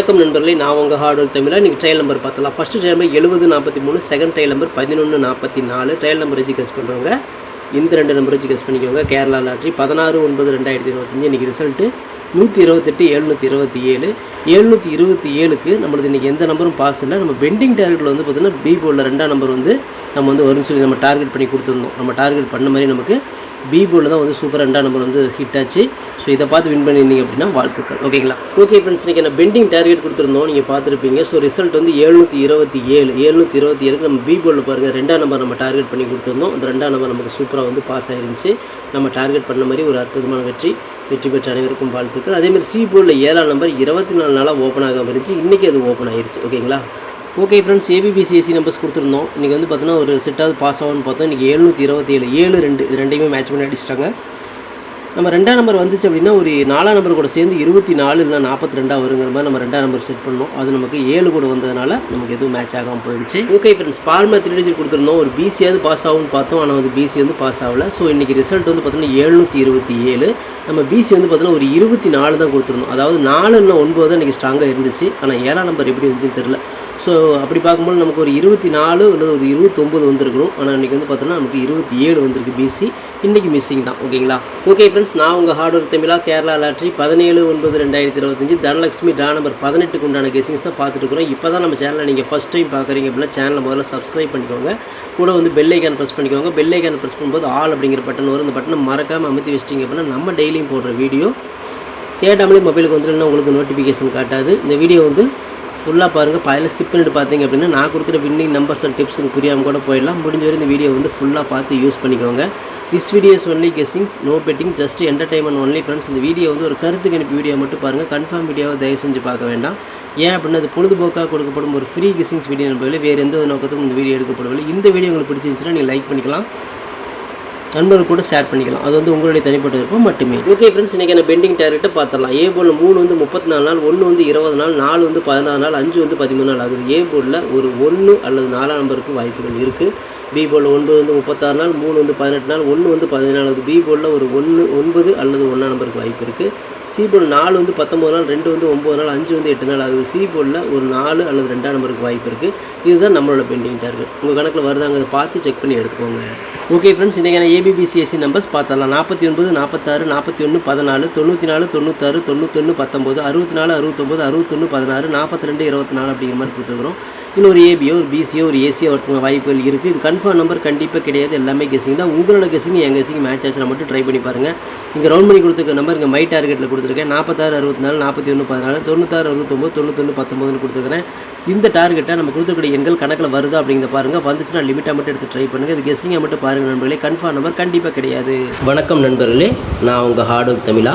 வணக்கம் நண்பர்களே நான் உங்கள் ஹார்டு ஒர்க் தமிழா நீங்கள் ட்ரையல் நம்பர் பார்த்தலாம் ஃபஸ்ட்டு ட்ரையல் நம்பர் எழுபது நாற்பத்தி மூணு செகண்ட் ட்ரையல் நம்பர் பதினொன்று நாற்பத்தி நாலு. ட்ரையல் நம்பர் வச்சு பண்ணுறவங்க இந்த ரெண்டு நம்பர் வச்சு கெஸ் பண்ணிக்கோங்க. கேரளா லாட்ரி பதினாறு ஒன்பது ரெண்டாயிரத்தி இருபத்தஞ்சி. இன்றைக்கி ரிசல்ட்டு நூற்றி இருபத்தெட்டு எழுநூற்றி இருபத்தி ஏழு எழுநூற்றி இருபத்தி ஏழுக்கு நம்மளுக்கு இன்றைக்கி எந்த நம்பரும் பாஸ் இல்லை. நம்ம பெண்டிங் டார்கெட்டில் வந்து பார்த்திங்கன்னா பி போர்டில் ரெண்டாம் நம்பர் வந்து நம்ம வந்து வரும்னு சொல்லி நம்ம டார்கெட் பண்ணி கொடுத்துருந்தோம். நம்ம டார்கெட் பண்ண மாதிரி நமக்கு பி போர்டில் தான் வந்து சூப்பர் ரெண்டாம் நம்பர் வந்து ஹிட் ஆச்சு. ஸோ இதை பார்த்து வின் பண்ணியிருந்தீங்க அப்படின்னா வாழ்த்துக்கள். ஓகேங்களா ஓகே ஃப்ரெண்ட்ஸ் இன்றைக்கி நான் பெண்டிங் டார்கெட் கொடுத்துருந்தோம். நீங்கள் பார்த்துருப்பீங்க. ஸோ ரிசல்ட் வந்து எழுநூற்றி இருபத்தி ஏழு எழுநூற்றி இருபத்தி ஏழுக்கு நம்ம பி போர்டில் பாருங்கள் ரெண்டாம் நம்பர் நம்ம டார்கெட் பண்ணி கொடுத்துருந்தோம். அந்த ரெண்டாம் நம்பர் நமக்கு சூப்பராக வந்து பாஸ் ஆயிருந்துச்சு. நம்ம டார்கெட் பண்ண மாதிரி ஒரு அற்புதமான வெற்றி வெற்றி பெற்ற அனைவருக்கும் வாழ்த்துக்கள். அதேமாதிரி சி போர்டில் ஏழாம் நம்பர் இருபத்தி நாலு நாளாக ஓப்பன் ஆகாமல் இருந்துச்சு. இன்றைக்கி அது ஓப்பன் ஆயிருச்சு. ஓகேங்களா ஓகே ஃப்ரெண்ட்ஸ் ஏபிபிசிஎஸ்சி நம்பர்ஸ் கொடுத்துருந்தோம். இன்றைக்கி வந்து பார்த்தீங்கன்னா ஒரு செட்டாவது பாஸ் ஆகும்னு பார்த்தோம். இன்றைக்கி எழுநூற்றி இருபத்தி ஏழு ஏழு ரெண்டு இது ரெண்டையுமே மேட்ச் பண்ணி அடிச்சிட்டாங்க. நம்ம ரெண்டாம் நம்பர் வந்துச்சு அப்படின்னா ஒரு நாலாம் நம்பர் கூட சேர்ந்து இருபத்தி நாலு இல்லை நாற்பத்தி ரெண்டாக வருங்கிற மாதிரி நம்ம ரெண்டாம் நம்பர் செட் பண்ணோம். அது நமக்கு ஏழு கூட வந்ததுனால நமக்கு எதுவும் மேட்ச் ஆகாமல் போயிடுச்சு. ஓகே ஃப்ரெண்ட்ஸ் ஃபார்மா த்ரீ டிஜிட் கொடுத்துருந்தோம். ஒரு பிசியாவது பாஸ் ஆகும்னு பார்த்தோம். ஆனால் வந்து பிசி வந்து பாஸ் ஆகல. ஸோ இன்றைக்கி ரிசல்ட் வந்து பார்த்தீங்கன்னா எழுநூற்றி இருபத்தி ஏழு. நம்ம பிசி வந்து பார்த்தோன்னா ஒரு இருபத்தி நாலு தான் கொடுத்துருந்தோம். அதாவது நாலு இல்லை ஒன்பது தான் இன்றைக்கி ஸ்ட்ராங்காக இருந்துச்சு. ஆனால் ஏழாம் நம்பர் எப்படி இருந்துச்சுன்னு தெரில ஸோ அப்படி பார்க்கும்போது நமக்கு ஒரு இருபத்தி நாலு இல்லை ஒரு இருபத்தொம்பது வந்திருக்கணும் ஆனால் இன்றைக்கி வந்து பார்த்தோன்னா நமக்கு இருபத்தி ஏழு வந்திருக்கு பிசி இன்றைக்கி மிஸ்ஸிங் தான். ஓகேங்களா ஓகே ஃப்ரெண்ட்ஸ் நான் உங்கள் ஹார்ட் ஒர்க் தமிழா கேரளா லாட்ரி பதினேழு ஒன்பது ரெண்டாயிரத்தி இருபத்தஞ்சு தனலட்சுமி டா நம்பர் பதினெட்டுக்கு உண்டான கெஸிங்ஸ் தான் பார்த்துட்டு இருக்கிறோம். இப்போ தான் நம்ம சேனலை நீங்கள் ஃபஸ்ட் டைம் பார்க்குறீங்க அப்படின்னா சேனலை முதல்ல சப்ஸ்கிரைப் பண்ணிக்கோங்க. கூட வந்து பெல் ஐக்கான் ப்ரெஸ் பண்ணிக்கோங்க. பெல் ஐக்கான் ப்ரெஸ் பண்ணும்போது ஆல் அப்படிங்கிற பட்டன் வரும். அந்த பட்டனை மறக்காமல் அமுத்தி வச்சிட்டிங்க அப்படின்னா நம்ம டெய்லியும் போடுற வீடியோ தேடாமலே மொபைலுக்கு வந்துட்டுனா உங்களுக்கு நோட்டிஃபிகேஷன் காட்டாது. இந்த வீடியோ வந்து ஃபுல்லாக பாருங்கள் பாதியில் ஸ்கிப் பண்ணிட்டு பார்த்தீங்க அப்படின்னா நான் கொடுக்குற வின்னிங் நம்பர்ஸ் அண்ட் டிப்ஸ் புரியாமல் கூட போயிடலாம். முடிஞ்ச வரை இந்த வீடியோ வந்து ஃபுல்லாக பார்த்து யூஸ் பண்ணிக்கோங்க. This videos only guessings no betting just entertainment only friends இந்த வீடியோ வந்து ஒரு கருத்து கணிப்பு வீடியோ மட்டும் பாருங்கள் கன்ஃபார்ம் வீடியோவை தயவு செஞ்சு பார்க்க வேண்டாம். ஏன் அப்படின்னா அது பொழுதுபோக்காக கொடுக்கப்படும் ஒரு ஃப்ரீ கெஸ்ஸிங்ஸ் வீடியோ நம்பவில்லை வேறு எந்த ஒரு நோக்கத்துக்கும் இந்த வீடியோ எடுக்கப்படவில்லை இந்த வீடியோ உங்களுக்கு பிடிச்சிருந்துச்சுன்னா நீங்கள் லைக் பண்ணிக்கலாம். நண்பர்கள் கூட ஷேர் பண்ணிக்கலாம். அது வந்து உங்களுடைய தனிப்பட்ட விருப்பம் மட்டுமே. ஓகே ஃப்ரெண்ட்ஸ் இன்றைக்கி நான் பெண்டிங் டேரக்ட்டை பார்த்துடலாம். ஏ போர்டில் மூணு வந்து முப்பத்தி நாலு நாள் ஒன்று வந்து இருபது நாள் நாலு வந்து பதினாறு நாள் அஞ்சு வந்து பதிமூணு நாள் ஆகுது. ஏ போர்டில் ஒரு ஒன்று அல்லது நாலாம் நம்பருக்கு வாய்ப்புகள் இருக்குது பி போர்டில் ஒன்பது வந்து முப்பத்தாறு நாள் மூணு வந்து பதினெட்டு நாள் ஒன்று வந்து பதினேழு ஆகுது. பி போர்டில் ஒரு ஒன்று ஒன்பது அல்லது ஒன்றாம் நம்பருக்கு வாய்ப்பு இருக்குது சி போர்டு நாலு வந்து பத்தொம்பது நாள் ரெண்டு வந்து ஒம்பது நாள் அஞ்சு வந்து எட்டு நாள். ஆகுது சி போர்டில் ஒரு நாலு அல்லது ரெண்டாம் நம்பருக்கு வாய்ப்பு இருக்குது இதுதான் நம்மளோட பெண்டிங் டார்கெட் உங்கள் கணக்கில் வருதாங்க அதை பார்த்து செக் பண்ணி எடுத்துக்கோங்க. ஓகே ஃப்ரெண்ட்ஸ் இன்றைக்கான ஏபிபிசிஎஸ்சி நம்பர்ஸ் பார்த்தலாம் நாற்பத்தி ஒன்பது நாற்பத்தாறு நாற்பத்தி ஒன்று பதினாலு தொண்ணூற்றி நாலு தொண்ணூத்தாறு தொண்ணூத்தொன்று பத்தொம்போது அறுபத்தி நாலு அறுபத்தொம்போது அறுபத்தொன்று பதினாறு நாற்பத்தி ரெண்டு இருபத்தி நாலு அப்படிங்கிற மாதிரி கொடுத்துருக்குறோம். இன்னும் ஒரு ஏபியோ ஒரு பிசியோ ஒரு ஏசியோ ஒருத்தவங்க வாய்ப்புகள் இருக்குது இது கன்ஃபார்ம் நம்பர் கண்டிப்பாக கிடையாது. எல்லாமே கெஸிங் தான். உங்களோட கெஸிங் என் கெஸிங் மேட்ச் ஆச்சுன்னா மட்டும் ட்ரை பண்ணி பாருங்கள் இங்கே ரவுண்ட் பண்ணி கொடுத்துருக்க நம்பர் இங்கே மை டார்கெட்டில் கொடுத்துருக்கேன். நாற்பத்தாறு அறுபத்தி நாலு நாற்பத்தி ஒன்று பதினாலு தொண்ணூத்தாறு அறுபத்தொம்போது தொண்ணூத்தொன்று பத்தொம்போதுன்னு கொடுத்துருக்கேன் இந்த டார்கெட்டை நம்ம கொடுத்துருக்கிற எண்கள் கணக்கில் வருதா அப்படிங்கிறத பாருங்கள் வந்துச்சுன்னா லிமிட்டாக மட்டும் எடுத்து ட்ரை பண்ணுங்கள் இது கெஸ்ஸிங்காக மட்டும் பாருங்கள் நண்பர்களே. கன்ஃபார்ம் நம்பர் கண்டிப்பாக கிடையாது. வணக்கம் நண்பர்களே. நான் உங்கள் ஹார்ட் ஒர்க் தமிழா.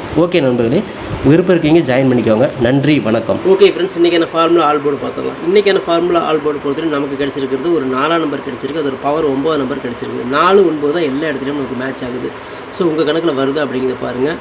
ஓகே நண்பர்களே விருப்பம் இருக்கீங்க ஜாயின் பண்ணிக்கோங்க. நன்றி வணக்கம். ஓகே ஃப்ரெண்ட்ஸ் இன்றைக்கான ஃபார்முலா ஆல் போர்டு பார்த்துக்கலாம் இன்றைக்கான ஃபார்முலா ஆல் போர்டு பொறுத்தவரை நமக்கு கிடச்சிருக்கிறது ஒரு நாலாம் நம்பர் கிடச்சிருக்கு. அது ஒரு பவர் ஒம்பது நம்பர் கிடச்சிருக்கு. நாலு ஒன்பது தான் எல்லா இடத்துலையும் நமக்கு மேட்ச் ஆகுது. ஸோ உங்கள் கணக்கில் வருது அப்படிங்கிறத பாருங்கள்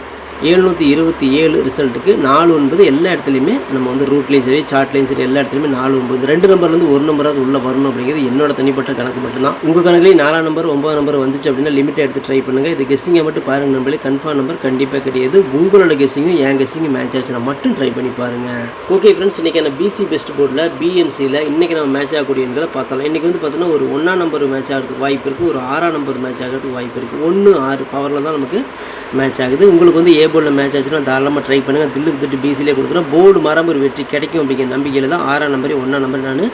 எழுநூற்றி இருபத்தி ஏழு ரிசல்ட்டுக்கு நாலு ஒன்பது எல்லா இடத்துலையுமே நம்ம வந்து ரூட்லேயும் சரி சார்ட்லேயும் சரி எல்லா இடத்துலையுமே நாலு ஒன்பது. ரெண்டு நம்பர்லேருந்து ஒரு நம்பராவது உள்ளே வரணும் அப்படிங்கிறது என்னோட தனிப்பட்ட கணக்கு மட்டும்தான். உங்கள் கணக்குலேயும் நாலாம் நம்பர் ஒன்பது நம்பர் வந்துச்சு அப்படின்னா லிமிட்டை எடுத்து ட்ரை பண்ணுங்கள் இது கெஸ்ஸிங்கை மட்டும் பாருங்கள் நம்பளே கன்ஃபார்ம் நம்பர் கண்டிப்பாக கிடையாது. உங்களோட கெஸ்ஸிங்கும் என் கெஸ்ஸிங்கும் மேட்ச் ஆச்சுன்னா மட்டும் ட்ரை பண்ணி பாருங்கள் ஓகே ஃப்ரெண்ட்ஸ் இன்றைக்கான பிசி பெஸ்ட் போர்டில் பிஎன்சியில் இன்றைக்கி நம்ம மேட்ச் ஆகக்கூடிய பார்த்தலாம் இன்றைக்கி வந்து பார்த்தீங்கன்னா ஒரு ஒன்றாம் நம்பர் மேட்ச் ஆகிறதுக்கு வாய்ப்பு இருக்குது ஒரு ஆறாம் நம்பர் மேட்ச் ஆகிறதுக்கு வாய்ப்பு இருக்குது ஒன்று ஆறு பவரில் தான் நமக்கு மேட்ச் ஆகுது. உங்களுக்கு வந்து ஏ போர்டில் மேட்ச் ஆச்சுன்னா தாராளமாக ட்ரை பண்ணுங்கள் தில்லுக்கு திட்டு பிசியிலே கொடுக்குறேன் போர்டு மரம் ஒரு வெற்றி கிடைக்கும் அப்படிங்கிற நம்பிக்கையில் தான் ஆறாம் நம்பர் ஒன்றாம் நம்பர் நான்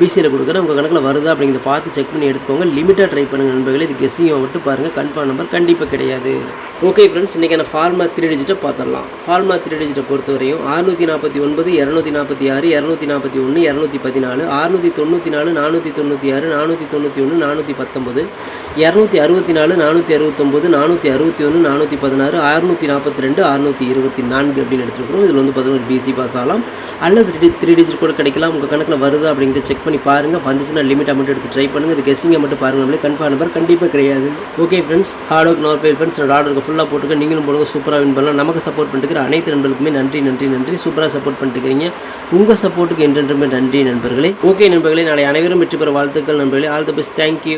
பிசியில் கொடுக்குறேன். உங்கள் கணக்கில் வருதா அப்படிங்கிறத பார்த்து செக் பண்ணி எடுத்துக்கோங்க. லிமிட்டாக ட்ரை பண்ணுங்கள் நண்பர்களே. இது கெஸ்ஸிங்கை மட்டும் பாருங்கள் கன்ஃபார்ம் நம்பர் கண்டிப்பாக கிடையாது. ஓகே ஃப்ரெண்ட்ஸ் இன்றைக்கான ஃபார்மா த்ரீ டிஜிட்டை பார்த்துடலாம். ஃபார்மா த்ரீ டிஜிட்டை பொறுத்தவரையும் அறுநூற்றி நாற்பத்தி ஒன்பது இரநூத்தி நாற்பத்தி ஆறு இரநூத்தி நாற்பத்தி ஒன்று இரநூத்தி பதினாலு அறுநூற்றி தொண்ணூற்றி நாலு நானூற்றி தொண்ணூற்றி ஆறு நானூற்றி தொண்ணூற்றி ஒன்று நானூற்றி பத்தொம்பது இரநூத்தி அறுபத்தி நாலு நானூற்றி அறுபத்தொம்போது நானூற்றி அறுபத்தி ஒன்று நானூற்றி பதினாறு அறுநூற்றி நாற்பத்தி ரெண்டு அறுநூற்றி இருபத்தி நான்கு அப்படின்னு எடுத்துருக்கிறோம். இதில் வந்து பார்த்தீங்கன்னா பிசி பாஸ் ஆகலாம். அல்லது த்ரீ த்ரீ டிஜிட் கூட கிடைக்கலாம். உங்கள் கணக்கில் வருதா அப்படிங்கிறத செக் பண்ணி பாருங்கள் வந்துச்சுன்னா லிமிட் அமௌண்ட் எடுத்து ட்ரை பண்ணுங்கள் இது கெஸ்ஸிங்கை மட்டும் பாருங்கள் நம்மளே கன்ஃபார்ம் நம்பர் கண்டிப்பாக கிடையாது. ஓகே ஃப்ரெண்ட்ஸ் ஹார்ட் ஒர்க் நோர் பே ஃப்ரெண்ட்ஸ் என்னோட ஆர்டருக்கு ஃபுல்லாக போட்டுக்க. நீங்களும் போடுங்க. சூப்பராக வின் பண்ணலாம். நமக்கு சப்போர்ட் பண்ணிட்டு அனைத்து நண்பர்களுக்குமே நன்றி நன்றி நன்றி. சூப்பராக சப்போர்ட் பண்ணிட்டுக்கிறீங்க உங்கள் சப்போர்ட்டுக்கு என்றென்றுமே நன்றி நண்பர்களே. ஓகே நண்பர்களே. நாளை அனைவரும் வெற்றி பெற வாழ்த்துக்கள் நண்பர்களே. All the best thank you